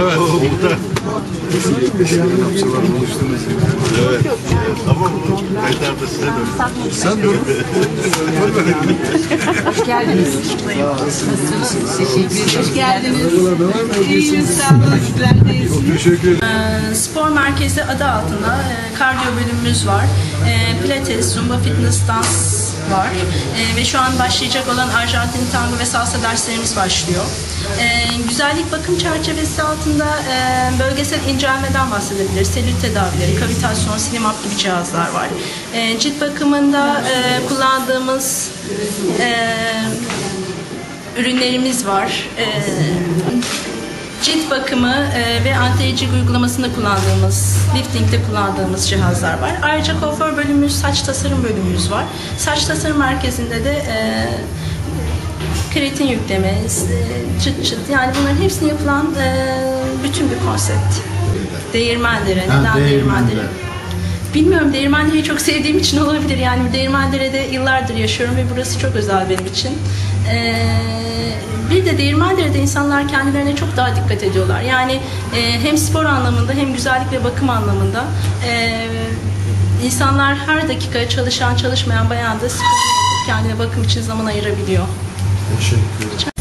Evet. evet. Ama bu kayıtlarda size dönüyor. Sen dur. Hoş geldiniz. Hoş geldiniz. İyiyiz, sağ olun. Teşekkür Spor merkezi adı altında e, kardiyo bölümümüz var. E, Pilates, Zumba, fitness, dans var. E, ve şu an başlayacak olan Arjantin tango ve salsa derslerimiz başlıyor. E, güzellik bakım çerçevesi altında e, bölgesel incelmeden bahsedebiliriz. Selülit tedavileri, kavitasyon, silimap gibi cihazlar var. E, cilt bakımında e, kullandığımız e, ürünlerimiz var. E, cilt bakımı e, ve anti-aging uygulamasında kullandığımız, liftingde kullandığımız cihazlar var. Ayrıca kuaför bölümümüz, saç tasarım bölümümüz var. Saç tasarım merkezinde de e, keratin yükleme, e, çıt çıt yani bunların hepsini yapılan e, bütün bir konsept. Değirmendere, neden Değirmendere. Değirmendere? Bilmiyorum Değirmendere'yi çok sevdiğim için olabilir. Yani Değirmendere'de yıllardır yaşıyorum ve burası çok özel benim için. Ee, bir de Değirmendere'de insanlar kendilerine çok daha dikkat ediyorlar. Yani e, hem spor anlamında hem güzellik ve bakım anlamında e, insanlar her dakika çalışan çalışmayan bayan da spor kendine bakım için zaman ayırabiliyor. Teşekkür ederim.